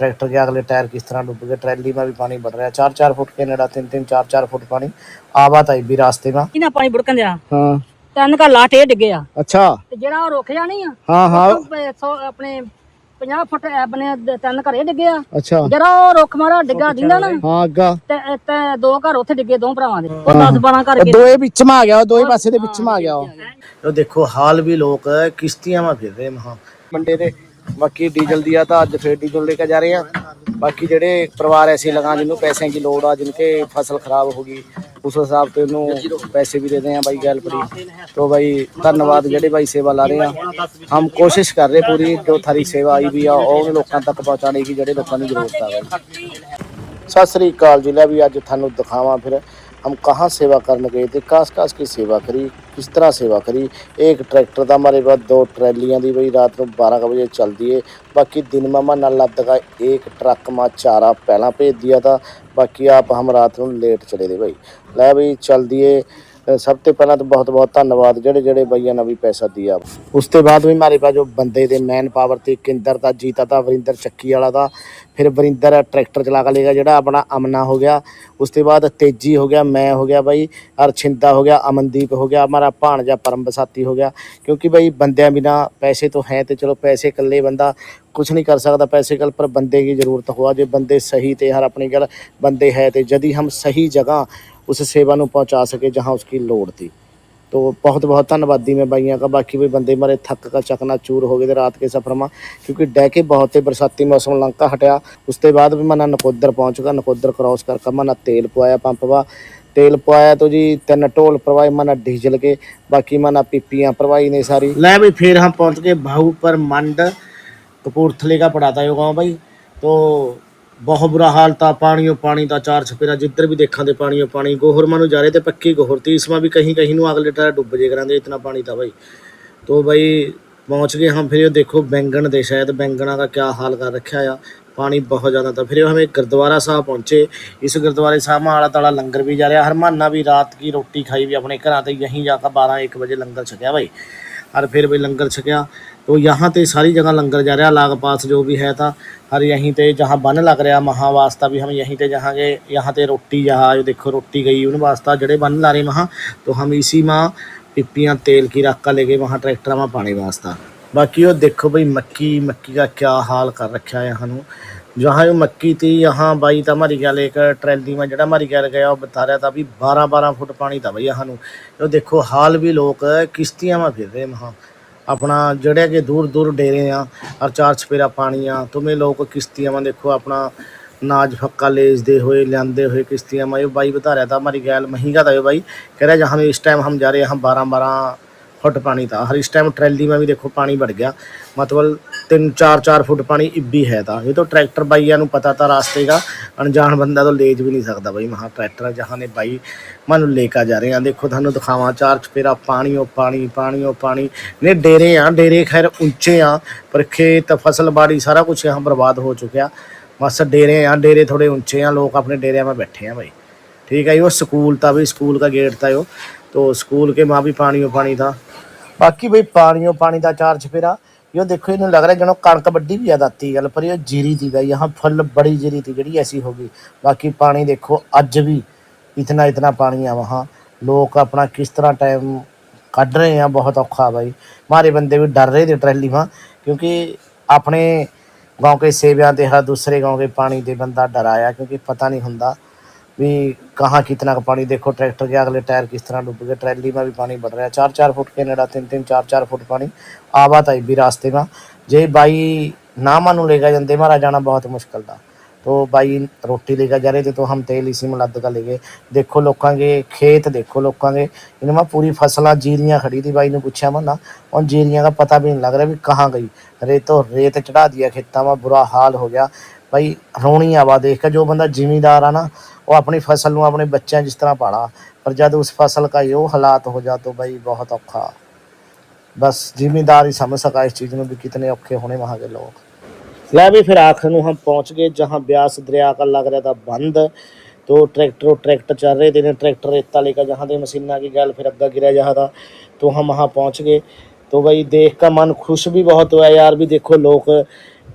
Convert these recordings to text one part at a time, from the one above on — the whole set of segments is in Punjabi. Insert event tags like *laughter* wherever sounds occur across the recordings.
ट्रैक्टर के अगले टायर किस तरह डूब गए ट्रैली में भी पानी बढ़ रहा है चार चार फुट के नेड़ा तीन तीन चार चार फुट पानी आवात आई भी रास्ते में ਇਹਨਾਂ ਪਾਣੀ ਬੁੜਕਣ ਦਿਆ हाँ ਤਿੰਨ ਘਰ ਲਾ ਟੇ ਡਿੱਗੇ ਆ अच्छा ਤੇ ਜਿਹੜਾ ਉਹ ਰੁਕ ਜਾਣੀ ਆ हाँ हाँ ਉਹ ਪ- ਸੌ- ਆਪਣੇ 50 ਫੁੱਟ ਆਪਣੇ ਦ- ਤਿੰਨ ਘਰੇ ਡਿੱਗੇ ਆ अच्छा ਜਿਹੜਾ ਉਹ ਰੁੱਖ ਮਾਰਾ ਡਿੱਗਾ ਦਿੰਦਾ ਨਾ हाँ अग्गा ਤੇ ਤੇ ਦੋ ਘਰ ਉੱਥੇ ਡਿੱਗੇ ਦੋ ਭਰਾਵਾਂ ਦੇ ਉਹ 10 12 ਘਰ ਗਏ ਦੋਏ ਵਿੱਚ ਮਾ ਗਿਆ ਦੋਏ ਪਾਸੇ ਦੇ ਵਿੱਚ ਮਾ ਗਿਆ ਉਹ ਦੇਖੋ ਹਾਲ ਵੀ ਲੋਕ ਕਿਸ਼ਤੀਆਂ ਮਾ ਫਿਰ ਰਹੇ ਮਹਾ ਮੰਡੇ ਦੇ ਬਾਕੀ ਡੀਜ਼ਲ ਦਿਆ ਤਾਂ ਅੱਜ ਫੇਰ ਡੀਜ਼ਲ ਲੈ ਕੇ ਜਾ ਰਹੇ ਆ ਬਾਕੀ ਜਿਹੜੇ ਪਰਿਵਾਰ ਐਸੇ ਲਗਾ ਜਿਹਨੂੰ ਪੈਸਿਆਂ ਦੀ ਲੋੜ ਆ ਜਿਨਕੇ ਫਸਲ ਖਰਾਬ ਹੋ ਗਈ ਉਸ ਹਿਸਾਬ ਤੇ ਉਹਨੂੰ ਪੈਸੇ ਵੀ ਦੇ ਦੇ ਆ ਬਾਈ ਗੈਲ ਪੜੀ तो भाई धन्यवाद ਜਿਹੜੇ ਭਾਈ ਸੇਵਾ ਲਾ ਰਹੇ ਆ ਹਮ ਕੋਸ਼ਿਸ਼ ਕਰ ਰਹੇ ਪੂਰੀ ਜੋ ਥਾਰੀ ਸੇਵਾ ਆਈ ਵੀ ਆ ਉਹ ਉਹਨਾਂ ਲੋਕਾਂ ਤੱਕ ਪਹੁੰਚਾਣੇ ਦੀ ਜਿਹੜੇ ਲੋਕਾਂ ਨੂੰ ਜ਼ਰੂਰਤ ਆ ਬਾਈ ਸਤਿ ਸ੍ਰੀ ਅਕਾਲ ਜ਼ਿਲ੍ਹਾ ਵੀ ਅੱਜ ਤੁਹਾਨੂੰ ਦਿਖਾਵਾਂ ਫਿਰ हम कहाँ सेवा करने गए थे? कास कास की सेवा करी, किस तरह सेवा करी? एक ट्रैक्टर था हमारे पास दो ट्रैलियाँ दी, भाई, रात को बारह बजे चल दिए बाकी दिन में मैं नल का एक ट्रक माँ चारा पहला भेज दिया था। बाकी आप हम रात को लेट चले थे, भाई। लै, भाई चल दिए ਸਭ ਤੋਂ ਪਹਿਲਾਂ ਤਾਂ ਬਹੁਤ ਬਹੁਤ ਧੰਨਵਾਦ ਜਿਹੜੇ ਜਿਹੜੇ ਬਈਆਂ ਨੇ ਵੀ ਪੈਸਾ ਦਿਆ ਉਸ ਤੋਂ ਬਾਅਦ ਵੀ ਹਮਾਰੇ ਪਾਸ ਜੋ ਬੰਦੇ ਦੇ ਮੈਨ ਪਾਵਰ ਤੇ ਕਿੰਦਰ ਦਾ ਜੀਤਾ ਦਾ ਵਰਿੰਦਰ ਚੱਕੀ ਵਾਲਾ ਦਾ ਫਿਰ ਵਰਿੰਦਰ ਟਰੈਕਟਰ ਚਲਾ ਕੇ ਲੇਗਾ ਜਿਹੜਾ ਆਪਣਾ ਅਮਨਾ ਹੋ ਗਿਆ ਉਸ ਤੋਂ ਬਾਅਦ ਤੇਜੀ ਹੋ ਗਿਆ ਮੈਂ ਹੋ ਗਿਆ ਬਾਈ ਔਰ ਛਿੰਦਾ ਹੋ ਗਿਆ ਅਮਨਦੀਪ ਹੋ ਗਿਆ ਹਮਾਰਾ ਭਾਣਜਾ ਪਰਮ ਬਸਾਤੀ ਹੋ ਗਿਆ ਕਿਉਂਕਿ ਬਾਈ ਬੰਦਿਆਂ ਬਿਨਾ ਪੈਸੇ ਤੋਂ ਹੈ ਤੇ ਚਲੋ ਪੈਸੇ ਇਕੱਲੇ ਬੰਦਾ ਕੁਝ ਨਹੀਂ ਕਰ ਸਕਦਾ पैसे कल पर बंदे की ज़रूरत हुआ जो बंदे सही थे हर अपनी गल बंदे है थे यदि हम सही जगह उस सेवा ਨੂੰ पहुंचा सके जहां उसकी लोड़ थी तो बहुत बहुत धन्यवादी मैं भाइयों का बाकी भी बंदे मारे थक का चकना चूर हो गए थे रात के सफर में क्योंकि डह के बहुत ही बरसाती मौसम लंका हटिया उसके बाद भी मैं नकोदर पहुंच गया नकोदर क्रॉस करके मैं तेल पवाया पंप वा ਤੇਲ ਪਵਾਇਆ ਤੋ ਜੀ ਤਿੰਨ ਢੋਲ ਭਰਵਾਏ ਮਨਾ ਡੀਜ਼ਲ ਕੇ ਬਾਕੀ ਮਨਾ ਪੀਪੀਆਂ ਭਰਵਾਈ ਨੇ ਸਾਰੀ ਲੈ ਵੀ ਫਿਰ ਹਮ ਪਹੁੰਚ ਗਏ ਭਾਊ ਪਰ ਮੰਡ कपूरथले का पड़ाता है वो गाँव भाई तो ਬਹੁਤ ਬੁਰਾ ਹਾਲ ਤਾਂ ਪਾਣੀਓ ਪਾਣੀ ਦਾ ਚਾਰ ਛਪੇਰਾ ਜਿੱਧਰ ਵੀ ਦੇਖਾਂ ਦੇ ਪਾਣੀਓ ਪਾਣੀ ਗੋਹਰ ਮਨੂੰ ਜਾ ਰਹੇ ਤੇ ਪੱਕੀ ਗੋਹਰ, ਤੀਸਵਾ ਵੀ ਕਹੀਂ ਕਹੀਂ ਨੂੰ ਅਗਲੇ ਟਾਇਰ ਡੁੱਬ ਜੇ ਕਰਾਂਦੇ ਇਤਨਾ ਪਾਣੀ ਤਾਂ ਭਾਈ ਤੋ ਭਾਈ ਪਹੁੰਚ ਗਏ ਹਾਂ, ਫਿਰ ਇਹ ਦੇਖੋ ਬੈਂਗਣ ਦੇ ਸ਼ਾਇਦ ਬੈਂਗਣਾ ਦਾ ਕੀ ਹਾਲ ਕਰ ਰੱਖਿਆ ਆ, ਪਾਣੀ ਬਹੁਤ ਜ਼ਿਆਦਾ ਤਾਂ था फिर ਗੁਰਦੁਆਰਾ ਸਾਹਿਬ ਪਹੁੰਚੇ। ਇਸ ਗੁਰਦੁਆਰੇ ਸਾਹਿਬ साहब ਆਲਾ ਤਾਲਾ ਲੰਗਰ ਵੀ ਜਾ ਰਿਹਾ, ਹਰ ਮਹਾਨਾ ਵੀ ਰਾਤ ਕੀ ਰੋਟੀ ਖਾਈ ਵੀ ਆਪਣੇ ਘਰਾਂ 'ਤੇ आते ਜਾ ਕੇ बारह एक ਵਜੇ ਲੰਗਰ ਛਕਿਆ भाई और ਫਿਰ ਵੀ ਲੰਗਰ ਛਕਿਆ। तो यहाँ पे सारी जगह लंगर जा रहा लाग पास जो भी है था हर यहीं पे जहाँ बन लग रहा महा वास्ता भी हम यहीं पे जहाँ गए यहाँ पे रोटी जहाँ जो देखो रोटी गई उन वास्ता जड़े बन ला रहे वहाँ तो हम इसी में पिपियाँ तेल की रक्का लेके वहाँ ट्रैक्टर में पानी वास्ता बाकी वो देखो भाई मक्की मक्की का क्या हाल कर रखा है यहाँ नु। जहाँ ये मक्की थी यहाँ बाई था हमारी गैल एक ट्रैली में जड़ा हमारी गैल गया वो बता रहा था भी बारह बारह फुट पानी था भाई यहाँ नु। तो देखो हाल भी लोग किश्तियाँ में फिर रहे वहाँ अपना जड़े के दूर दूर डेरे आ और चार छपेरा पानी आ तुम्हें लोग किश्तियाँ में देखो अपना नाज फक्का लेजते हुए लियांदे हुए किश्तियाँ में ये भाई बता रहा था हमारी गैल महंगा था ये भाई कह रहा जहाँ इस टाइम हम जा रहे हैं हम बारह बारह फुट पानी था हर इस टाइम ट्रैली में भी देखो पानी बढ़ गया मतलब तीन चार चार फुट पानी इब्बी है था ये तो ट्रैक्टर भाइया ਨੂੰ ਪਤਾ ਤਾਂ ਰਾਸਤੇ ਦਾ ਅਣਜਾਣ ਬੰਦਾ ਤਾਂ ਲੇਜ ਵੀ ਨਹੀਂ ਸਕਦਾ ਬਈ ਮਹਾ ਟਰੈਕਟਰ ਜਹਾਂ ਨੇ ਬਾਈ ਮਨ ਲੈ ਕੇ ਜਾ ਰਹੇ ਆ ਦੇਖੋ ਤੁਹਾਨੂੰ ਦਿਖਾਵਾਂ ਚਾਰ ਚਪੇਰਾ ਪਾਣੀ ਉਹ ਪਾਣੀ ਪਾਣੀ ਉਹ ਪਾਣੀ ਨੇ ਡੇਰੇ ਆ ਡੇਰੇ ਖੈਰ ਉੱਚੇ ਆ ਪਰ ਖੇਤ ਫਸਲ ਬਾੜੀ ਸਾਰਾ ਕੁਝ यहाँ ਬਰਬਾਦ ਹੋ ਚੁੱਕਿਆ ਬਸ ਡੇਰੇ ਆ ਡੇਰੇ ਥੋੜੇ ਉੱਚੇ ਆ ਲੋਕ ਆਪਣੇ ਡੇਰਿਆਂ 'में बैठे हैं भाई ठीक है ये स्कूल था भाई स्कूल का गेट था यो तो स्कूल के वहाँ भी पानी हो पानी था ਬਾਕੀ ਬਈ ਪਾਣੀਓ ਪਾਣੀ ਦਾ ਚਾਰ ਚਫੇਰਾ ਇਹ ਦੇਖੋ ਇਹਨੂੰ ਲੱਗ ਰਿਹਾ ਜਣੋ ਕਣਕ ਵੱਡੀ ਵੀ ਜ਼ਿਆਦਾ ਤੀ ਗੱਲ ਪਰ ਇਹ ਜੀਰੀ ਦੀ ਗਈ यहाँ फुल बड़ी जीरी थी ਜਿਹੜੀ ऐसी होगी बाकी पानी देखो ਅੱਜ ਵੀ इतना इतना पानी है वहाँ लोग अपना किस तरह टाइम ਕੱਢ ਰਹੇ ਆ ਬਹੁਤ ਔਖਾ ਬਾਈ ਮਾਰੇ ਬੰਦੇ ਵੀ ਡਰ ਰਹੇ थे ट्रैली में क्योंकि अपने गांव के सेवियां ਤੇ ਹਰ दूसरे गांव के पानी ਦੇ ਬੰਦਾ ਡਰਾਇਆ क्योंकि पता नहीं ਹੁੰਦਾ भी कहाँ कितना का पानी देखो ट्रैक्टर के अगले टायर किस तरह डूब गए ट्रैली में भी पानी बढ़ रहा है चार चार फुट के नेड़ा तीन तीन चार चार फुट पानी आवात आई भी रास्ते में जे बाई ना मानू लेकर जाते मारा जाना बहुत मुश्किल था तो बाई रोटी लेकर जा रहे थे तो हम तेल इसी में लद कर ले गए देखो लोगों के खेत देखो लोगों के इनमें पूरी फसलां जीरियां खड़ी थी बाई ने पूछा मैं ना उन जीरियां का पता भी नहीं लग रहा भी कहाँ गई रेतो रेत चढ़ा दिया खेतों में बुरा हाल हो गया भाई ਰੋਣੀ ਆਵਾ ਦੇਖ ਕੇ ਜੋ ਬੰਦਾ ਜ਼ਿਮੀਂਦਾਰ ਆ ਨਾ ਉਹ ਆਪਣੀ ਫਸਲ ਨੂੰ ਆਪਣੇ ਬੱਚਿਆਂ ਜਿਸ ਤਰ੍ਹਾਂ ਪਾਲਾ ਪਰ ਜਦ ਉਸ ਫਸਲ का यो हालात हो जा तो भाई बहुत औखा बस ਜ਼ਿਮੀਂਦਾਰ ਹੀ ਸਮਝ ਸਕਾ ਇਸ ਚੀਜ਼ ਨੂੰ ਵੀ ਕਿਤਨੇ ਔਖੇ ਹੋਣੇ ਵਹਾਂ के लोग ਲੈ ਵੀ ਫਿਰ ਆਖਰ ਨੂੰ ਹਮ ਪਹੁੰਚ ਗਏ ਜਹਾਂ ਬਿਆਸ ਦਰਿਆ का लग रहा था बंद तो ट्रैक्टर ट्रैक्टर चल रहे थे ट्रैक्टर रेता लेकर जहाँ थे मशीना की गल फिर अग्गा गिरा जहाँ था तो हम वहाँ पहुँच गए तो भाई देख का मन खुश भी बहुत हुआ यार भी देखो लोग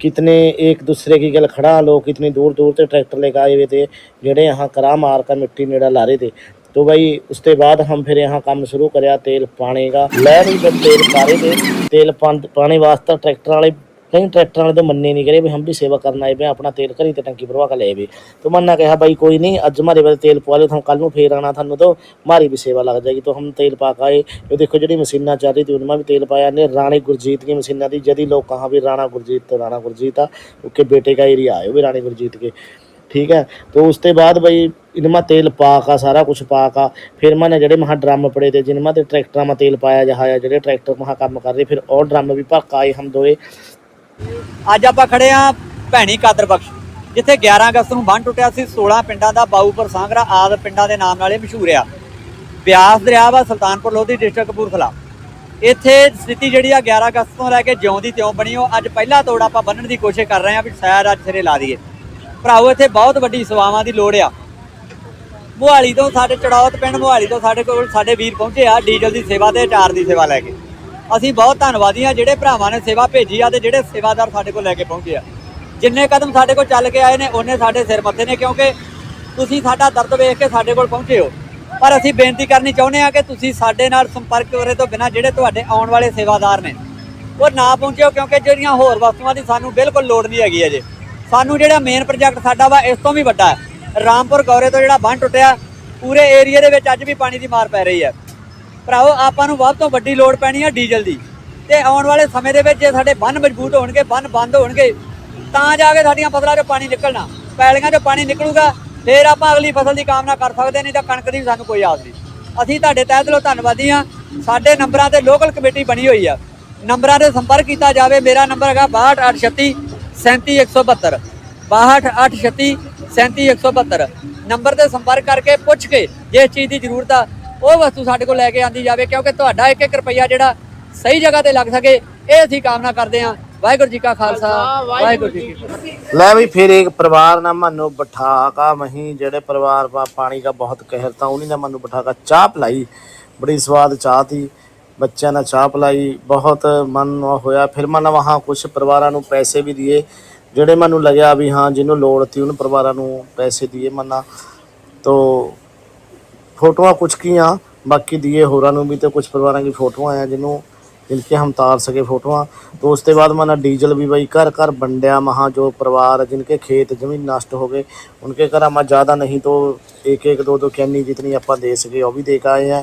कितने एक दूसरे की गल खड़ा लोग कितनी दूर दूर से ट्रैक्टर लेकर आए हुए थे जेड़े यहाँ करा मार कर मिट्टी नेड़ा ला रहे थे तो भाई उसके बाद हम फिर यहाँ काम शुरू कराया तेल पाने का लै भी जब तेल पा रहे थे तेल पान- पाने वास्ते ट्रैक्टर वाले कहीं ट्रैक्टर वाले तो मन्ने नहीं करे भाई हम भी सेवा करना है भाई अपना तेल करी तो टंकी भरवा कर ले भी तो मन्ना कहा भाई कोई नहीं अज मारे वे तेल पवा लो तो हम कल में फिर आना थानू तो मारी भी सेवा लग जाएगी तो हम तेल पा के ये देखो जी मशीना चल रही थी उनमें भी तेल पाया ने रानी गुरजीत की मशीना थी यदि लोग कहाँ भी राणा गुरजीत तो राणा गुरजीत था उसके बेटे का एरिया आए हुए रानी गुरजीत के ਠੀਕ ਹੈ ਤੋਂ ਉਸ ਤੋਂ ਬਾਅਦ ਬਈ ਇਨਮਾ ਤੇਲ ਪਾ ਕਾ ਸਾਰਾ ਕੁਝ ਪਾ ਕਾ ਫਿਰ ਮੈਂ ਜਿਹੜੇ ਮਹਾ ਡਰਮ ਪੜੇ ਤੇ ਜਿਨਮਾ ਤੇ ਟਰੈਕਟਰਾਂ ਮਾ ਤੇਲ ਪਾਇਆ ਜਹਾਇਆ ਜਿਹੜੇ ਟਰੈਕਟਰ ਮਹਾ ਕੰਮ ਕਰ ਰਹੇ ਫਿਰ ਉਹ ਡਰਮ ਵੀ ਭਰ ਕਾਏ ਹਮ ਦੋਏ ਅੱਜ ਆਪਾਂ ਖੜੇ ਆ ਭੈਣੀ ਕਾਦਰ ਬਖਸ਼, ਜਿੱਥੇ 11 ਅਗਸਤ ਨੂੰ ਬੰਨ ਟੁੱਟਿਆ ਸੀ 16 ਪਿੰਡਾਂ ਦਾ ਬਾਊਪੁਰ ਸਾਂਗਰਾ ਆਦ ਪਿੰਡਾਂ ਦੇ ਨਾਮ ਨਾਲ ਇਹ ਮਸ਼ਹੂਰ ਆ। ਬਿਆਸ ਦਰਿਆ ਵਾ, ਸੁਲਤਾਨਪੁਰ ਲੋਧੀ ਡਿਸਟ੍ਰਿਕਟ ਕਪੂਰਥਲਾ। ਇੱਥੇ ਸਥਿਤੀ ਜਿਹੜੀ ਆ 11 ਅਗਸਤ ਤੋਂ ਲੈ ਕੇ ਜਿਉਂ ਦੀ ਤਿਉਂ ਬਣੀ ਉਹ। ਅੱਜ ਪਹਿਲਾ ਤੋੜ ਆਪਾਂ ਬੰਨਣ ਦੀ ਕੋਸ਼ਿਸ਼ ਕਰ ਰਹੇ ਆ ਵੀ ਸ਼ਾਇਦ ਅੱਜ ਸਿਰੇ ਲਾ ਦਈਏ। ਭਰਾਓ ਇੱਥੇ ਬਹੁਤ ਵੱਡੀ ਸੇਵਾਵਾਂ ਦੀ ਲੋੜ ਆ। ਮੁਹਾਲੀ ਤੋਂ ਸਾਡੇ ਚੜੌਤ ਪਿੰਡ, ਮੁਹਾਲੀ ਤੋਂ ਸਾਡੇ ਕੋਲ ਸਾਡੇ ਵੀਰ ਪਹੁੰਚੇ ਆ, ਡੀਜ਼ਲ ਦੀ ਸੇਵਾ ਤੇ ਚਾਰ ਦੀ ਸੇਵਾ ਲੈ ਕੇ। ਅਸੀਂ ਬਹੁਤ ਧੰਨਵਾਦੀ ਆ ਜਿਹੜੇ ਭਰਾਵਾਂ ਨੇ ਸੇਵਾ ਭੇਜੀ ਆ ਤੇ ਜਿਹੜੇ ਸੇਵਾਦਾਰ ਸਾਡੇ ਕੋਲ ਲੈ ਕੇ ਪਹੁੰਚੇ ਆ। ਜਿੰਨੇ ਕਦਮ ਸਾਡੇ ਕੋਲ ਚੱਲ ਕੇ ਆਏ ਨੇ, ਉਹਨੇ ਸਾਡੇ ਸਿਰ ਮੱਥੇ ਨੇ, ਕਿਉਂਕਿ ਤੁਸੀਂ ਸਾਡਾ ਦਰਦ ਵੇਖ ਕੇ ਸਾਡੇ ਕੋਲ ਪਹੁੰਚੇ ਹੋ। ਪਰ ਅਸੀਂ ਬੇਨਤੀ ਕਰਨੀ ਚਾਹੁੰਦੇ ਆ ਕਿ ਤੁਸੀਂ ਸਾਡੇ ਨਾਲ ਸੰਪਰਕ ਕਰੇ ਤੋਂ ਬਿਨਾਂ ਜਿਹੜੇ ਤੁਹਾਡੇ ਆਉਣ ਵਾਲੇ ਸੇਵਾਦਾਰ ਨੇ, ਉਹ ਨਾ ਪਹੁੰਚਿਓ, ਕਿਉਂਕਿ ਜਿਹੜੀਆਂ ਹੋਰ ਵਸਤੂਆਂ ਦੀ ਸਾਨੂੰ ਬਿਲਕੁਲ ਲੋੜ ਨਹੀਂ ਹੈਗੀ ਅਜੇ। ਸਾਨੂੰ ਜਿਹੜਾ ਮੇਨ ਪ੍ਰੋਜੈਕਟ ਸਾਡਾ ਵਾ, ਇਸ ਤੋਂ ਵੀ ਵੱਡਾ ਹੈ। ਰਾਮਪੁਰ ਗੌਰੇ ਤੋਂ ਜਿਹੜਾ ਬੰਨ ਟੁੱਟਿਆ, ਪੂਰੇ ਏਰੀਆ ਦੇ ਵਿੱਚ ਅੱਜ ਵੀ ਪਾਣੀ ਦੀ ਮਾਰ ਪੈ ਰਹੀ ਹੈ। ਭਰਾਓ ਆਪਾਂ ਨੂੰ ਵੱਧ ਤੋਂ ਵੱਡੀ ਲੋੜ ਪੈਣੀ ਆ ਡੀਜ਼ਲ ਦੀ। ਤੇ ਆਉਣ ਵਾਲੇ ਸਮੇਂ ਦੇ ਵਿੱਚ ਜੇ ਸਾਡੇ ਬੰਨ ਮਜ਼ਬੂਤ ਹੋਣਗੇ, ਬੰਨ ਬੰਦ ਹੋਣਗੇ, ਤਾਂ ਜਾ ਕੇ ਸਾਡੀਆਂ ਫਸਲਾਂ 'ਚੋਂ ਪਾਣੀ ਨਿਕਲਣਾ। ਪੈਲੀਆਂ 'ਚੋਂ ਪਾਣੀ ਨਿਕਲੂਗਾ, ਫਿਰ ਆਪਾਂ ਅਗਲੀ ਫਸਲ ਦੀ ਕਾਮਨਾ ਕਰ ਸਕਦੇ ਨਹੀਂ, ਤਾਂ ਕਣਕ ਦੀ ਵੀ ਸਾਨੂੰ ਕੋਈ ਆਸ ਨਹੀਂ। ਅਸੀਂ ਤੁਹਾਡੇ ਤਹਿ ਦਿਲੋਂ ਧੰਨਵਾਦੀ ਹਾਂ। ਸਾਡੇ ਨੰਬਰਾਂ ਤੇ ਲੋਕਲ ਕਮੇਟੀ ਬਣੀ ਹੋਈ ਆ। ਨੰਬਰਾਂ ਤੇ ਸੰਪਰਕ ਕੀਤਾ ਜਾਵੇ, ਮੇਰਾ ਨੰਬਰ ਹੈਗਾ 6236 37172 6236 37172 ਨੰਬਰ ਤੇ ਸੰਪਰਕ ਕਰਕੇ ਪੁੱਛ ਕੇ ਜੇ ਇਸ ਚੀਜ਼ ਦੀ ਜ਼ਰੂਰਤ ਆ ਉਹ ਵਸਤੂ ਸਾਡੇ ਕੋਲ ਲੈ ਕੇ ਆਂਦੀ ਜਾਵੇ, ਕਿਉਂਕਿ ਤੁਹਾਡਾ ਇੱਕ ਇੱਕ ਰੁਪਈਆ ਜਿਹੜਾ ਸਹੀ ਜਗ੍ਹਾ ਤੇ ਲੱਗ ਸਕੇ, ਇਹ ਅਸੀਂ ਕਾਮਨਾ ਕਰਦੇ ਹਾਂ ਵਾਹਿਗੁਰੂ ਜੀ ਕਾ ਖਾਲਸਾ, ਵਾਹਿਗੁਰੂ ਜੀ ਕੀ ਫਤਿਹ। ਲੈ ਵੀ ਫਿਰ ਇੱਕ ਪਰਿਵਾਰ ਨਾ ਮਨੂੰ ਬਿਠਾ ਕਾ ਮਹੀਂ, ਜਿਹੜੇ ਪਰਿਵਾਰ ਪਾ ਪਾਣੀ ਦਾ ਬਹੁਤ ਕਹਿਰ ਤਾਂ ਉਹਨੀ ਨੇ ਮਨੂੰ ਬਿਠਾ ਕਾ ਚਾਹ ਪਲਾਈ। ਬੜੀ ਸਵਾਦ ਚਾਹ ਥੀ ਬੱਚਿਆਂ ਨਾਲ ਚਾਹ ਪਲਾਈ, ਬਹੁਤ ਮਨ ਹੋਇਆ। ਫਿਰ ਮਨ ਵਹਾਂ ਕੁਝ ਪਰਿਵਾਰਾਂ ਨੂੰ ਪੈਸੇ ਵੀ ਦਿਏ, ਜਿਹੜੇ ਮੈਨੂੰ ਲੱਗਿਆ ਵੀ ਹਾਂ, ਜਿਹਨੂੰ ਲੋੜ ਸੀ ਉਹਨੂੰ ਪਰਿਵਾਰਾਂ ਨੂੰ ਪੈਸੇ ਦਿਏ ਮਨਾ। ਤੋ ਫੋਟੋਆਂ ਕੁਛ ਕੀਆਂ ਬਾਕੀ ਦਿਏ ਹੋਰਾਂ ਨੂੰ ਵੀ ਤੇ ਕੁਝ ਪਰਿਵਾਰਾਂ ਦੀ ਫੋਟੋਆਂ ਆ ਜਿਹਨੂੰ जिनके हम तार सके फोटोआं तो उसके बाद मैंने डीजल भी भाई घर घर बंडिया वहाँ जो परिवार जिनके खेत जमीन नष्ट हो गए उनके घर हम ज़्यादा नहीं तो एक एक दो दो कैनी जितनी आप दे सके वो भी दे के आए हैं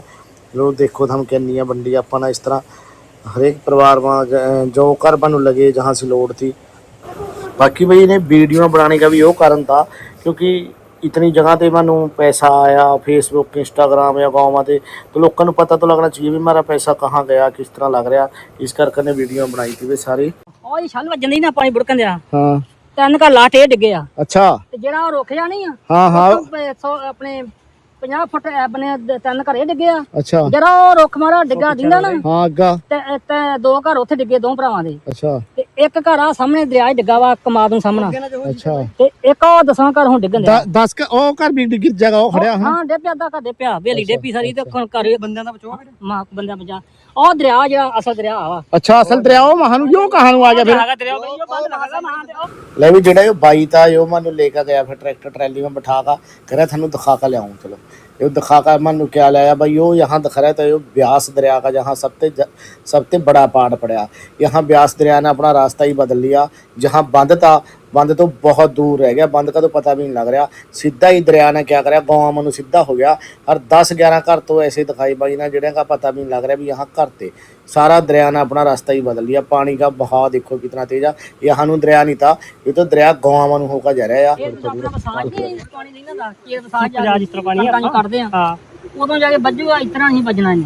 जो देखो हम कैनियाँ बंडी अपना इस तरह हर एक परिवार वहाँ ज- जो घर बन लगे जहाँ से लोड थी बाकी भाई इन्हें वीडियो बनाने का भी वो कारण था क्योंकि इतनी जगह ਤੇ ਮੈਨੂੰ ਪੈਸਾ ਆਇਆ ਫੇਸਬੁੱਕ ਇੰਸਟਾਗ੍ਰਾਮ ਜਾਂ ਗਾਵਾਂ ਤੇ तो ਲੋਕਾਂ ਨੂੰ ਪਤਾ ਤਾਂ ਲੱਗਣਾ ਚਾਹੀਏ ਵੀ ਮੇਰਾ ਪੈਸਾ ਕਹਾਂ ਗਿਆ ਕਿਸ ਤਰ੍ਹਾਂ ਲੱਗ ਰਿਹਾ ਇਸ ਕਰਕੇ ਨੇ ਵੀਡੀਓ ਬਣਾਈ ਸੀ ਵੀ ਸਾਰੀ ਉਹ ਹੀ ਛਲ ਵੱਜਣ ਦੀ ਨਾ ਪਾਣੀ ਬੁੜਕਣ ਦਿਆ ਹਾਂ ਤਿੰਨ ਘਰ ਲਾਟ ਇਹ ਡਿੱਗੇ ਆ ਅੱਛਾ ਤੇ ਜਿਹੜਾ ਉਹ ਰੁਕ ਜਾਣੀ ਆ ਹਾਂ ਹਾਂ ਉਹ ਤੋਂ ਪ- ਸੌ- ਆਪਣੇ 50 ਫੁੱਟ ਐਬਨੇ ਦੇ ਤਿੰਨ ਘਰ ਇਹ ਡਿੱਗੇ ਆ ਅੱਛਾ ਜਿਹੜਾ ਉਹ ਰੁੱਖ ਮਾਰਾ ਡਿੱਗਾ ਦਿੰਦਾ ਨਾ ਹਾਂ ਅੱਗਾ ਤੇ ਤੇ ਦੋ ਘਰ ਉੱਥੇ ਡਿੱਗੇ ਦੋ ਭਰਾਵਾਂ ਦੇ ਅੱਛਾ ਤੇ ਇੱਕ ਘਰ ਆ ਸਾਹਮਣੇ ਦਰਿਆ 'ਚ ਡਿੱਗਾ ਵਾ ਕਮਾਦ ਨੂੰ ਸਾਹਮਣਾ। ਅੱਛਾ। ਤੇ ਇੱਕ ਉਹ ਦਸਾਂ ਘਰ ਹੁਣ ਡਿੱਗਣ ਦੇ 10 ਉਹ ਘਰ ਵੀ ਗਿਰ ਜਾਗਾ ਉਹ ਖੜਿਆ ਹਾਂ ਡੇ ਪਿਆ ਦਾ ਘਰ ਦੇ ਪਿਆ ਬੇਲੀ ਡੇਪੀ ਸਾਰੀ ਤੇ ਹੁਣ ਘਰ ਬੰਦਿਆਂ ਦਾ ਬਚੋ ਮਾਂ ਬੰਦਿਆਂ ਬਚਾ ਉਹ ਦਰਿਆ ਜਿਹੜਾ ਅਸਲ ਦਰਿਆ ਆ ਅੱਛਾ ਅਸਲ ਦਰਿਆ ਉਹ ਮਹਾਂ ਨੂੰ ਜੋ ਕਹਾਂ ਨੂੰ ਆ ਗਿਆ ਫਿਰ ਵਾ ਦਰਿਆ ਬਈ ਉਹ ਬੰਦ ਲਗਾ ਮਾਂ ਤੇ ਉਹ ਲੈ ਵੀ ਜਿਹੜਾ ਇਹ ਬਾਈ ਤਾਂ ਇਹ ਮੈਨੂੰ ਲੈ ਕੇ ਗਿਆ ਫਿਰ ਟਰੈਕਟਰ ट्रैली में बिठा का कह रहा थानू दिखा कर ले आऊँ चलो ये दिखा कर मनु क्या लाया भाई यो यहाँ दिख रहा था यो ब्यास दरिया का जहाँ सबसे ज- सबसे बड़ा पहाड़ पड़ा यहाँ ब्यास दरिया ने अपना रास्ता ही बदल लिया जहाँ बंद था बंद तो बहुत दूर रह गया बंद का तो पता भी नहीं लग रहा सीधा ही दरिया ने क्या कराया गाँव मनु सीधा हो गया और दस ग्यारह घर तो ऐसे दिखाई भाई ना जेड़े का पता भी नहीं लग रहा भी यहाँ घर थे सारा दरिया ने अपना रास्ता ही बदल लिया पानी का बहाव देखो कितना तेज है यहाँ नु दरिया नहीं था ये तो दरिया गाँव मनु होकर जा रहा है ਇਹ ਤਾਂ ਆਪਣਾ ਵਸਾਜ ਨਹੀਂ ਪਾਣੀ ਨਹੀਂ ਨਾ ਦਾ ਕੀ ਵਸਾਜ ਜਾ ਜਿਸ ਤਰ੍ਹਾਂ ਪਾਣੀ ਆਪਾਂ ਕਰਦੇ ਆ ਹਾਂ ਉਦੋਂ ਜਾ ਕੇ ਵੱਜੂਗਾ ਇਸ ਤਰ੍ਹਾਂ ਨਹੀਂ ਵੱਜਣਾ ਇਹਨੇ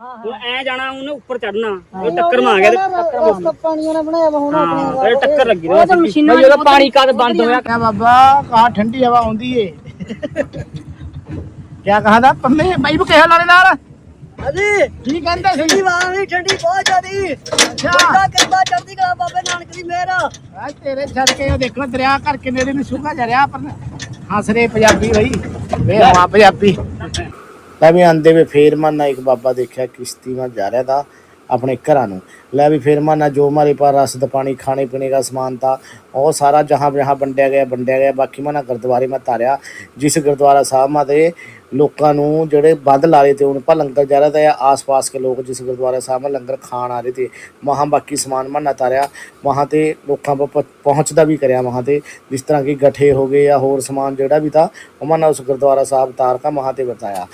ਹੁਣ ਐ ਜਾਣਾ ਉਹਨੇ ਉੱਪਰ ਚੜਨਾ ਉਹ ਟੱਕਰ ਮਾਰ ਗਿਆ ਟੱਕਰ ਮਾਰ ਗਿਆ ਪਾਣੀਆਂ ਨਾਲ ਬਣਾਇਆ ਵਾ ਹੁਣ ਹਾਂ ਫਿਰ ਟੱਕਰ ਲੱਗੀ ਉਹ ਤਾਂ ਮਸ਼ੀਨਾਂ ਜਦੋਂ ਪਾਣੀ ਕਦ ਬੰਦ ਹੋਇਆ? ਕਹ ਬਾਬਾ ਕਾ ਠੰਡੀ ਹਵਾ ਆਉਂਦੀ ਏ। ਕਿਆ ਕਹਾਂਦਾ ਪੰਮੇ ਬਾਈ ਨੂੰ ਕਿਹਾ ਲਾਰੇ ਨਾਲ। ਅਜੀ ਕੀ ਕਹਿੰਦਾ ਠੰਡੀ ਵਾਹ ਵੀ ਠੰਡੀ ਬਹੁਤ ਜ਼ਿਆਦੀ। ਅੱਛਾ। ਕਿਰਪਾ ਚੜਦੀ ਕਲਾ ਬਾਬੇ ਨਾਨਕ ਦੀ ਮਿਹਰ। ਆ ਤੇਰੇ ਛੱਡ ਕੇ ਉਹ ਦੇਖੋ ਦਰਿਆ ਘਰ ਕਿੰਨੇ ਦਿਨ ਸੁੱਕਾ ਜਾ ਰਿਹਾ ਪਰ ਹੱਸ ਪੰਜਾਬੀ ਬਈ। ਵੇ ਪੰਜਾਬੀ। ਲੈ ਵੀ ਆਂਦੇ ਵੇ ਫੇਰ ਮਨ ਇੱਕ ਬਾਬਾ ਦੇਖਿਆ ਕਿਸ਼ਤੀ ਨਾਲ ਜਾ ਰਿਹਾ ਤਾਂ ਆਪਣੇ ਘਰਾਂ ਨੂੰ। ਲੈ ਵੀ ਫੇਰ ਮਨ ਜੋ ਮਾਰੇ ਪਾ ਰਸਦ ਪਾਣੀ, ਖਾਣੇ ਪੀਣੇ ਦਾ ਸਮਾਨ ਤਾਂ, ਉਹ ਸਾਰਾ ਜਹਾਂ ਜਹਾਂ ਵੰਡਿਆ ਗਿਆ ਵੰਡਿਆ ਗਿਆ, ਬਾਕੀ ਮਨਾ ਗੁਰਦੁਆਰੇ ਮੈਂ ਤਾਰਿਆ ਜਿਸ ਗੁਰਦੁਆਰਾ ਸਾਹਿਬ ਮਾ ਦੇ ਲੋਕਾਂ ਨੂੰ ਜਿਹੜੇ ਬੰਦ ਲਾ ਰਹੇ ਤੇ ਉਹਨਾਂ ਪਾ ਲੰਗਰ ਜਾ ਰਿਹਾ ਤਾਂ ਆਸ-ਪਾਸ ਕੇ ਲੋਕ ਜਿਸ ਗੁਰਦੁਆਰਾ ਸਾਹਿਬ ਮਾ ਲੰਗਰ ਖਾਣ ਆ ਰਹੇ ਤੇ, ਮਹਾ ਬਾਕੀ ਸਮਾਨ ਮਨਾ ਤਾਰਿਆ ਮਹਾ ਤੇ ਲੋਕਾਂ ਕੋ ਪਹੁੰਚਦਾ ਵੀ ਕਰਿਆ ਮਹਾ ਤੇ, ਜਿਸ ਤਰ੍ਹਾਂ ਕਿ ਗੱਠੇ ਹੋ ਗਏ ਜਾਂ ਹੋਰ ਸਮਾਨ ਜਿਹੜਾ ਵੀ ਤਾਂ ਉਹਨਾਂ ਉਸ ਗੁਰਦੁਆਰਾ ਸਾਹਿਬ ਤਾਰ ਕਾ ਮਹਾ ਤੇ ਵਰਤਾਇਆ।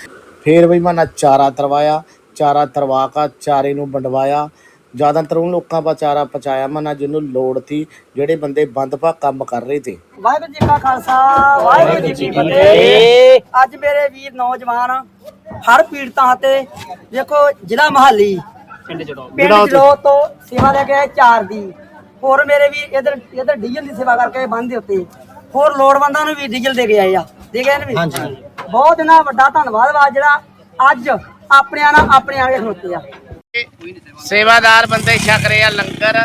ਫਿਰ ਬਈ ਮਾਨਾ ਚਾਰਾ ਤਰਵਾਇਆ ਚਾਰਾ ਤਰਵਾ ਕਾ ਚਾਰੇ ਨੂੰ ਵੰਡਵਾਇਆ। ਜ਼ਿਆਦਾਤਰ ਉਹ ਲੋਕਾਂ ਪਾ ਚਾਰਾ ਪਹੁੰਚਾਇਆ ਮਨਾ ਜਿਹਨੂੰ ਲੋੜ ਸੀ ਜਿਹੜੇ ਬੰਦੇ ਬੰਦ ਪਾ ਕੰਮ ਕਰ ਰਹੇ ਤੇ ਵਾਹਿਗੁਰੂ ਜੀ ਕਾ ਖਾਲਸਾ ਵਾਹਿਗੁਰੂ ਜੀ ਕੀ ਫਤਿਹ। ਅੱਜ ਮੇਰੇ ਵੀਰ ਨੌਜਵਾਨ ਹਰ ਪੀੜਤਾਂ ਤੇ ਦੇਖੋ ਜ਼ਿਲ੍ਹਾ ਮਹਾਲੀ ਪਿੰਡ ਜੜੋ ਪਿੰਡ ਜਲੋ ਤੋਂ ਸੇਵਾ ਲੈ ਕੇ ਆਏ ਚਾਰ ਦੀ। ਹੋਰ ਮੇਰੇ ਵੀਰ ਇਧਰ ਇਧਰ ਡੀਜ਼ਲ ਦੀ ਸੇਵਾ ਕਰਕੇ ਬੰਦ ਦੇ ਉੱਤੇ। ਹੋਰ ਲੋੜਵੰਦਾਂ ਨੂੰ ਵੀ ਡੀਜ਼ਲ ਦੇ ਕੇ ਆਏ ਆ। ਦੇ ਗਏ ਨੇ ਵੀ। ਹਾਂਜੀ। ਬਹੁਤ ਇਹਨਾਂ ਦਾ ਵੱਡਾ ਧੰਨਵਾਦ ਵਾ ਜਿਹੜਾ ਅੱਜ ਆਪਣਿਆਂ ਨਾਲ ਆਪਣੇ ਆ ਕੇ ਖਲੋਤੇ ਆ। ਸੇਵਾਦਾਰ ਬੰਦੇ ਛਕ ਰਹੇ ਆ ਲੰਗਰ।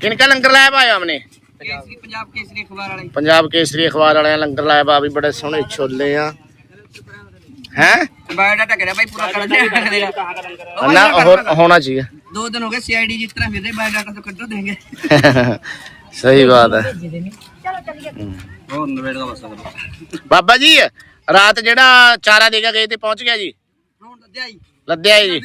ਕਿਨਕਾ ਲੰਗਰ ਲਾਇਆ ਭਾਇਆ ਹਮਨੇ ਪੰਜਾਬ ਕੇਸਰੀ ਅਖਬਾਰ ਵਾਲੇ ਪੰਜਾਬ ਕੇਸਰੀ ਅਖਬਾਰ ਵਾਲਿਆਂ ਲੰਗਰ ਲਾਇਆ ਬਾ ਵੀ ਬੜੇ ਸੋਹਣੇ ਛੋਲੇ ਆ। ਹੈ? ਬਾਇਓਡਾਟਾ ਕਰਿਆ ਭਾਈ ਪੂਰਾ ਕਰ ਨਾ ਹੋਰ ਹੋਣਾ ਚਾਹੀਏ ਦੋ ਦਿਨ ਹੋ ਗਏ ਸੀਆਈਡੀ ਜਿਸ ਤਰ੍ਹਾਂ ਫਿਰਦੇ ਬਾਇਓਡਾਟਾ ਤੋਂ ਕੱਢੋ ਦੇਂਗੇ *laughs* ਸਹੀ ਬਾਤ ਹੈ। ਹੋਰ ਨਵੇੜ ਦਾ ਬਸ ਬਾਬਾ ਜੀ ਰਾਤ ਜਿਹੜਾ ਚਾਰਾ ਦੇ ਕੇ ਗਏ ਤੇ ਪਹੁੰਚ ਗਿਆ ਜੀ? ਹੁਣ ਦੱਦਿਆ ਹੀ ਲੱਦਿਆ ਜੀ।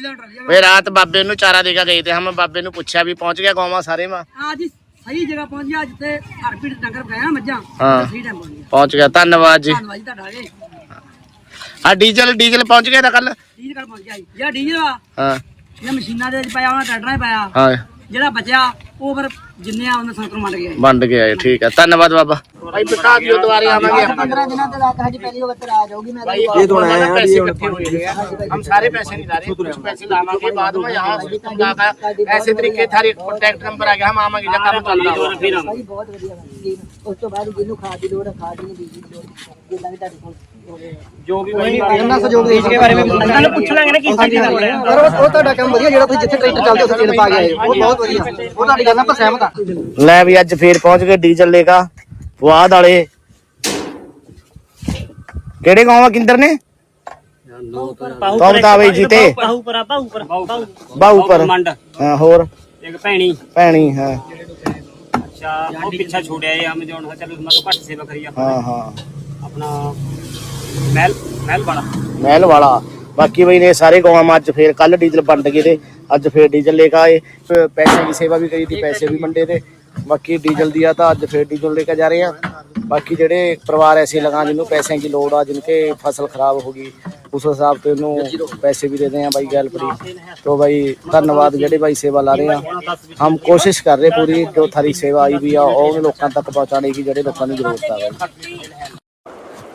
ਵੇ ਰਾਤ ਬਾਬੇ ਨੂੰ ਚਾਰਾ ਦੇ ਕੇ ਗਏ ਤੇ ਹਮ ਬਾਬੇ ਨੂੰ ਪੁੱਛਿਆ ਵੀ ਪਹੁੰਚ ਗਿਆ ਗਾਵਾਂ ਸਾਰੇ ਮਾ? ਅੱਜ ਸਹੀ ਜਗ੍ਹਾ ਪਹੁੰਚ ਗਿਆ ਜਿੱਥੇ ਹਰਪੀਟ ਡੰਗਰ ਪਕਾਇਆ ਮੱਝਾਂ। ਹਾਂ। ਸਹੀ ਟਾਈਮ ਪਹੁੰਚ ਗਿਆ। ਪਹੁੰਚ ਗਿਆ ਧੰਨਵਾਦ ਜੀ। ਧੰਨਵਾਦ ਜੀ ਤੁਹਾਡਾ ਜੀ। ਆ ਡੀਜ਼ਲ ਡੀਜ਼ਲ ਪਹੁੰਚ ਗਿਆ ਤਾਂ ਕੱਲ ਡੀਜ਼ਲ ਪਹੁੰਚ ਗਿਆ ਜੀ। ਜਿਹੜਾ ਡੀਜ਼ਲ ਆ ਹਾਂ। ਜਿਹੜਾ ਮਸ਼ੀਨਾਂ ਦੇ ਵਿੱਚ ਪਾਇਆ ਉਹਨਾਂ ਟਰੈਕਟਰਾਂ 'ਚ ਪਾਇਆ ਹਾਂ। ਜਿਹੜਾ ਬਚਿਆ ਉਹ ਫਿਰ ਜਿੰਨੇ ਆ ਉਹਨਾਂ ਸੰਤਰ ਮੰਡ ਗਿਆ ਵੰਡ ਗਿਆ ਜੀ, ਠੀਕ ਹੈ ਧੰਨਵਾਦ ਬਾਬਾ ਭਾਈ ਬਿਠਾ ਦਿਓ ਦੁਬਾਰੇ ਆਵਾਂਗੇ 15 ਦਿਨਾਂ ਤੇ ਲੱਗ ਹਜੀ ਪਹਿਲੀ ਵਾਰ ਆ ਜਾਊਗੀ ਮੈਂ भाई ये तो आया पैसे इकट्ठे हुए हैं हम सारे पैसे नहीं ला रहे कुछ पैसे लावांगे बाद में यहाँ सिस्टम का का ऐसे तरीके थारे कॉन्टैक्ट नंबर आ गया हम आवांगे जब काम चल रहा ਫਿਰ ਭਾਈ ਬਹੁਤ ਵਧੀਆ ਬਣੀ ਉਸ ਤੋਂ ਬਾਅਦ ਜਿਹਨੂੰ ਖਾਦ ਦੀ ਲੋੜ ਹੈ ਖਾਦ ਦੀ ਬੀਜ ਦੀ ਲੋੜ ਜਿੱਦਾਂ ਵੀ ਤੁਹਾਡੇ ਕੋਲ ਹੋਵੇ ਜੋ ਵੀ ਉਹਨਾਂ ਸਹਿਯੋਗ ਦੇ ਕੇ ਬਾਰੇ ਵਿੱਚ ਉਹਨਾਂ ਨੂੰ ਪੁੱਛ ਲਾਂਗੇ ਨਾ ਕੀ ਚੀਜ਼ ਦਾ ਹੋਣਾ ਪਰ ਉਹ ਤੁਹਾਡਾ ਕੰਮ ਵਧੀਆ ਜਿਹੜਾ ਤੁਸੀਂ ਜਿੱਥੇ ਟਰੈਕਟਰ ਚੱਲਦੇ ਉੱਥੇ ਚੇਨ ਪਾ ਕੇ ਆਏ ਉਹ ਬਹੁਤ ਵਧੀਆ ਉਹ ਤੁਹਾਡੀ ਗੱਲ ਨਾਲ ਆਪਾਂ ਸਹਿਮਤ ਆ ਲੈ ਵੀ ਅੱਜ ਫੇਰ ਪਹੁੰਚ ਗਏ ਡੀਜ਼ਲ ਲੈ ਕਾ ਫਵਾਦ ਵਾਲੇ ਕਿਹੜੇ ਗਾਉਂ ਆ ਕਿੰਦਰ ਨੇ ਤੋਂ ਤਾਂ ਬਈ ਜੀਤੇ ਬਾਹੂਪਰਾ ਬਾਹੂਪਰਾ ਬਾਹੂਪਰ ਹਾਂ ਹੋਰ ਇੱਕ ਭੈਣੀ ਭੈਣੀ ਹਾਂ ਅੱਛਾ ਉਹ ਪਿੱਛਾ ਛੋੜਿਆ ਇਹ ਅਮਜੋਨ ਚਲੋ ਮਤਲਬ ਘੱਟ ਸੇਵਾ ਕਰੀ ਆਪਾਂ ਹਾਂ ਹਾਂ ਆਪਣਾ ਮਹਿਲ ਮਹਿਲ ਵਾਲਾ। ਮਹਿਲ ਵਾਲਾ। ਬਾਕੀ ਬਈ ਨੇ ਸਾਰੇ ਗਾਵਾਂ ਅੱਜ ਫੇਰ ਕੱਲ ਡੀਜ਼ਲ ਵੰਡ ਗਏ ਤੇ, ਅੱਜ ਫੇਰ ਡੀਜ਼ਲ ਲੈ ਕੇ ਆਏ। ਪੈਸੇ ਦੀ ਸੇਵਾ ਵੀ ਕਰੀ ਦੀ ਪੈਸੇ ਵੀ ਵੰਡੇ ਤੇ। ਬਾਕੀ ਡੀਜ਼ਲ ਦੀ ਆ ਤਾਂ ਅੱਜ ਫੇਰ ਡੀਜ਼ਲ ਲੈ ਕੇ ਜਾ ਰਹੇ ਆ। ਬਾਕੀ ਜਿਹੜੇ ਪਰਿਵਾਰ ਐਸੇ ਲਗਾ ਜਿਹਨੂੰ ਪੈਸਿਆਂ ਦੀ ਲੋੜ ਆ, ਜਿਨਕੇ ਫਸਲ ਖਰਾਬ ਹੋ ਗਈ, ਉਸ ਹਿਸਾਬ ਤੇ ਉਹਨੂੰ ਪੈਸੇ ਵੀ ਦੇ ਦੇ ਆ ਬਾਈ ਗੱਲ ਪਰੀ ਤੋਂ ਬਾਈ ਧੰਨਵਾਦ ਜਿਹੜੇ ਬਾਈ ਸੇਵਾ ਲਾ ਰਹੇ ਆ। ਹਮ ਕੋਸ਼ਿਸ਼ ਕਰ ਰਹੇ ਪੂਰੀ, ਜੋ ਥਾਰੀ ਸੇਵਾ ਆਈ ਵੀ ਆ, ਉਹ ਲੋਕਾਂ ਤੱਕ ਪਹੁੰਚਾਣੇ ਕੀ ਜਿਹੜੇ ਲੋਕਾਂ ਨੂੰ ਜ਼ਰੂਰਤ ਆ ਬਾਈ।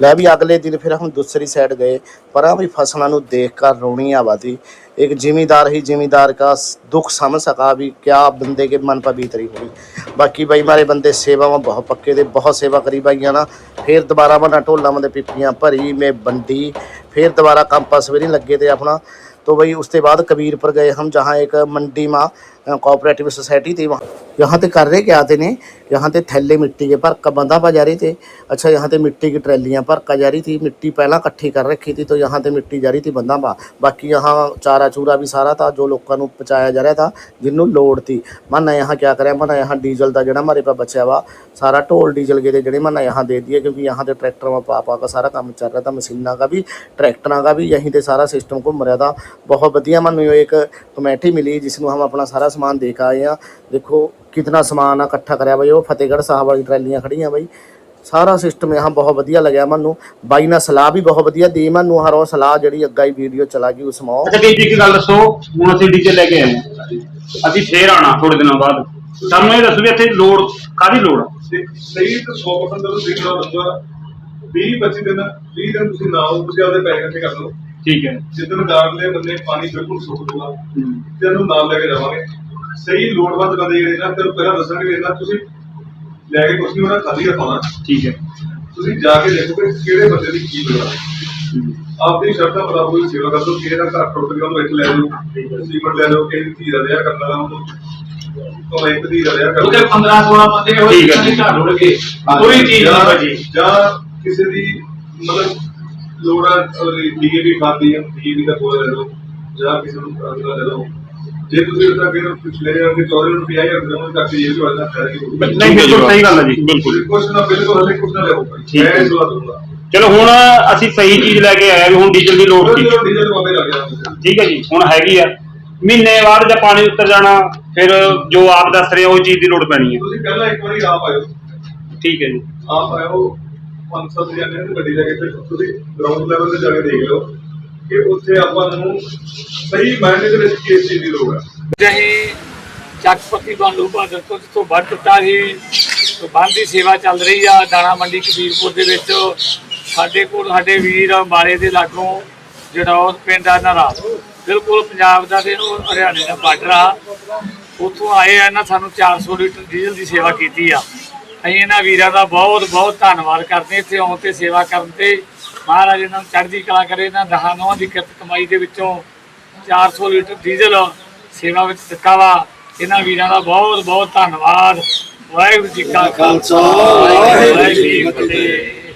ਲੈ ਵੀ ਅਗਲੇ ਦਿਨ ਫਿਰ ਹਮ ਦੂਸਰੀ ਸਾਈਡ ਗਏ ਪਰ ਵੀ ਫਸਲਾਂ ਨੂੰ ਦੇਖ ਕਰ ਰੋਣੀ ਆਵਾਦੀ एक जिम्मेदार ही जिम्मेदार का दुख समझ सका भी क्या बंदे के मन पर बीत रही होगी बाकी भाई हमारे बंदे सेवा में बहुत पक्के थे बहुत सेवा करी भाई ना फिर दोबारा मैं ढोला में पिपियाँ भरी में बंडी फिर दोबारा कंपा सवेरे लगे थे अपना तो भाई उसके बाद कबीरपुर गए हम जहाँ एक मंडी में कोऑपरेटिव सोसाइटी थी वहाँ यहाँ पे कर रहे क्या थे ने यहाँ पे थैले मिट्टी के पर का बंदा पा जा रहे थे अच्छा यहाँ पे मिट्टी की ट्रैलियाँ पर का जा रही थी मिट्टी पहला इकट्ठी कर रखी थी तो यहाँ पे मिट्टी जा रही थी बंदा पा बाकी यहाँ चारा चूरा भी सारा था जो लोगों को पहुँचाया जा रहा था जिन्हों लोड़ थी मना यहाँ क्या करे मना यहाँ डीजल का जरा हमारे पास बचा हुआ सारा ढोल डीजल के थे जड़े मना यहाँ दे दिए क्योंकि यहाँ पे ट्रैक्टर में पा पा का सारा काम चल रहा था मशीना का भी ट्रैक्टर का भी यहीं पे सारा सिस्टम घूम रहा था बहुत बढ़िया मैं एक कमेटी मिली जिसमें हम अपना सारा समान देख आए हैं देखो कितना समान आ इकट्ठा कराया भाई वो फतेहगढ़ साहब वाली ट्रैलियां खड़ी हैं भाई ਸਾਰਾ ਸਿਸਟਮ यहाँ ਬਹੁਤ ਵਧੀਆ ਲੱਗਿਆ ਮੈਨੂੰ ਬਾਈ ਨਾਲ ਸਲਾਹ ਵੀ ਬਹੁਤ ਵਧੀਆ ਦੀ ਮੈਨੂੰ ਹਰ ਉਹ ਸਲਾਹ ਜਿਹੜੀ ਅੱਗਾ ਹੀ ਵੀਡੀਓ ਚਲਾ ਗਈ ਉਸ ਮੌ ਅੱਛਾ ਜੀ ਇੱਕ ਗੱਲ ਦੱਸੋ ਹੁਣ ਅਸੀਂ ਡੀਜੇ ਲੈ ਕੇ ਆਏ ਹਾਂ ਅਸੀਂ ਫੇਰ ਆਣਾ ਥੋੜੇ ਦਿਨਾਂ ਬਾਅਦ ਸਾਨੂੰ ਇਹ ਦੱਸੋ ਵੀ ਇੱਥੇ ਲੋੜ ਕਾਦੀ ਲੋੜ ਆ? ਸਹੀ ਤਾਂ 100% ਦਾ ਤੁਸੀਂ ਕਿਹਾ ਦੱਸੋ 20 25 ਦਿਨ 20 ਦਿਨ ਤੁਸੀਂ ਨਾ ਆਓ ਤੁਸੀਂ ਆਪਦੇ ਪੈਸੇ ਇਕੱਠੇ ਕਰ ਲਓ ਠੀਕ ਹੈ ਜਿੱਦਣ ਗਾਰਡਲੇ ਬੰਦੇ ਪਾਣੀ ਬਿਲਕੁਲ ਸੁੱਕ ਜੂਗਾ ਤੇ ਉਹਨੂੰ ਨਾਲ ਲੈ ਕੇ ਜਾਵਾਂਗੇ ਸਹੀ ਲੋੜਵੰਦ ਬੰਦੇ ਜਿਹੜੇ ਨਾ ਤੈਨੂੰ ਪਹਿਲਾਂ ਦੱਸਾਂਗੇ ਵੀ ਇਹਨਾਂ ਤੁਸੀਂ ਲੈ ਕੇ ਕੁਛ ਨਹੀਂ ਉਹਨਾਂ ਖਾਲੀ ਰਖਾਉਣਾ ਠੀਕ ਹੈ। ਤੁਸੀਂ ਜਾ ਕੇ ਦੇਖੋ ਕਿ ਕਿਹੜੇ ਬੰਦੇ ਦੀ ਕੀ ਲੋੜ ਹੈ ਆਪਦੀ ਸ਼ਰਤਾਂ ਮੁਤਾਬਕ ਕੋਈ ਸੇਵਾ ਕਰ ਲਓ ਕਿਸੇ ਦਾ ਘਰ ਟੁੱਟ ਗਿਆ ਉਹਨੂੰ ਇੱਥੇ ਲੈ ਜਾਓ ਸੀਮਟ ਲੈ ਲਓ ਕਿਸੇ ਦੀ ਧੀ ਦਾ ਵਿਆਹ ਕਰਨ ਵਾਲਾ ਉਹਨੂੰ। ਤੋਂ ਇੱਕ ਧੀ ਦਾ ਵਿਆਹ ਕਰ ਉਹਦੇ ਲਓ 15 16 ਬੰਦੇ ਹੋਏ ਠੀਕ ਹੈ। ਜਿਹੜੇ ਘਰ ਗਏ ਕੋਈ ਚੀਜ਼ ਜਾਂ- ਨਹੀਂ ਬਚੀ। ਜਾਂ ਕਿਸੇ ਦੀ ਮਤਲਬ ਲੋੜ ਆ ਡੀਏਪੀ ਖਾਦੀ ਹੈ ਡੀਏਪੀ ਦਾ ਕੋਲ ਲੈ ਲਓ ਜਾਂ ਕਿਸੇ ਨੂੰ ਲੈ ਲਓ। ਜੇ ਤੁਸੀਂ ਉਹਦਾ ਫਿਰ ਪਿਛਲੇ ਜਾਂ ਕਿ ਚੌਰੇ ਨੂੰ ਪਿਆ ਜਾਂ ਉਹਨਾਂ ਤੱਕ ਇਹ ਵੀ ਹੋਣਾ ਹੈ ਕਿ ਨਹੀਂ ਬਿਲਕੁਲ ਸਹੀ ਗੱਲ ਹੈ ਜੀ ਬਿਲਕੁਲ। ਕੁਛ ਨਾ ਬਿਲਕੁਲ ਹਲੇ ਕੁਛ ਨਾ ਲਿਆਓ ਠੀਕ ਹੈ। ਮੈਂ ਇਹ ਸਲਾਹ ਦੂੰਗਾ ਚਲੋ ਹੁਣ ਅਸੀਂ ਸਹੀ ਚੀਜ਼ ਲੈ ਕੇ ਆਏ ਵੀ ਹੁਣ ਡੀਜ਼ਲ ਦੀ ਲੋੜ ਸੀ। ਚਲੋ ਡੀਜ਼ਲ ਬਾਬੇ ਲੱਗ ਜਾਣਾ ਠੀਕ ਹੈ ਜੀ ਹੁਣ ਹੈਗੀ ਆ। ਮਹੀਨੇ ਬਾਅਦ ਜਦ ਪਾਣੀ ਉੱਤਰ ਜਾਣਾ ਫਿਰ ਜੋ ਆਪ ਦੱਸ ਰਹੇ ਹੋ ਉਹ ਚੀਜ਼ ਦੀ ਲੋੜ ਪੈਣੀ ਹੈ। ਤੁਸੀਂ ਪਹਿਲਾਂ ਇੱਕ ਵਾਰੀ ਆਪ ਆਇਓ। ਠੀਕ ਹੈ ਜੀ। ਆਪ ਆਇਓ 500 ਜਾਨੇ ਦੀ ਗੱਡੀ ਲੈ ਕੇ ਤੁਸੀਂ ਗਰਾਊਂਡ ਲੈਵਲ ਤੇ ਜਾ ਕੇ ਦੇਖ ਲਓ। ਕਿ ਉੱਥੇ ਆਪਾਂ ਨੂੰ ਸਹੀ ਮਾਇਨੇ ਦੇ ਵਿੱਚ ਕਿਸ ਚੀਜ਼ ਦੀ ਲੋੜ ਹੈ? ਜਹੀ ਚੱਕਪੱਤੀ ਬਾਂਡੂ ਬਹਾਦਰ ਤੋਂ ਜਿੱਥੋਂ ਵੱਢ ਟੁੱਟਾ ਸੀ ਬੰਦ ਦੀ ਸੇਵਾ ਚੱਲ ਰਹੀ ਆ, ਦਾਣਾ ਮੰਡੀ ਕਬੀਰਪੁਰ ਦੇ ਵਿੱਚ। ਸਾਡੇ ਕੋਲ, ਸਾਡੇ ਵੀਰ ਅੰਬਾਲੇ ਦੇ ਲਾਗੋਂ ਜੜੌਤ ਪਿੰਡ ਆ ਨਰਾ, ਬਿਲਕੁਲ ਪੰਜਾਬ ਦਾ ਤੇ ਹਰਿਆਣੇ ਦਾ ਬਾਰਡਰ ਆ। ਉੱਥੋਂ ਆਏ ਆ, ਇਹਨਾਂ ਸਾਨੂੰ 400 ਲੀਟਰ ਡੀਜ਼ਲ ਦੀ ਸੇਵਾ ਕੀਤੀ ਆ। ਅਸੀਂ ਇਹਨਾਂ ਵੀਰਾਂ ਦਾ ਬਹੁਤ ਬਹੁਤ ਧੰਨਵਾਦ ਕਰਦੇ ਇੱਥੇ ਆਉਣ ਤੇ ਸੇਵਾ ਕਰਨ ਤੇ। ਮਹਾਰਾਜ ਇਹਨਾਂ ਨੂੰ ਚੜ੍ਹਦੀ ਕਲਾ ਕਰੇ ਇਹਨਾਂ ਦਹਾਂ ਨੌਂ ਦੀ ਕਿਰਤ ਕਮਾਈ ਦੇ ਵਿੱਚੋਂ 400 ਲੀਟਰ ਡੀਜ਼ਲ ਸੇਵਾ ਵਿੱਚ ਦਿੱਤਾ ਵਾ। ਇਹਨਾਂ ਵੀਰਾਂ ਦਾ ਬਹੁਤ ਬਹੁਤ ਧੰਨਵਾਦ। ਵਾਹਿਗੁਰੂ ਜੀ ਕਾ ਖਾਲਸਾ। ਵਾਹਿਗੁਰੂ ਜੀ ਕੀ ਫਤਿਹ।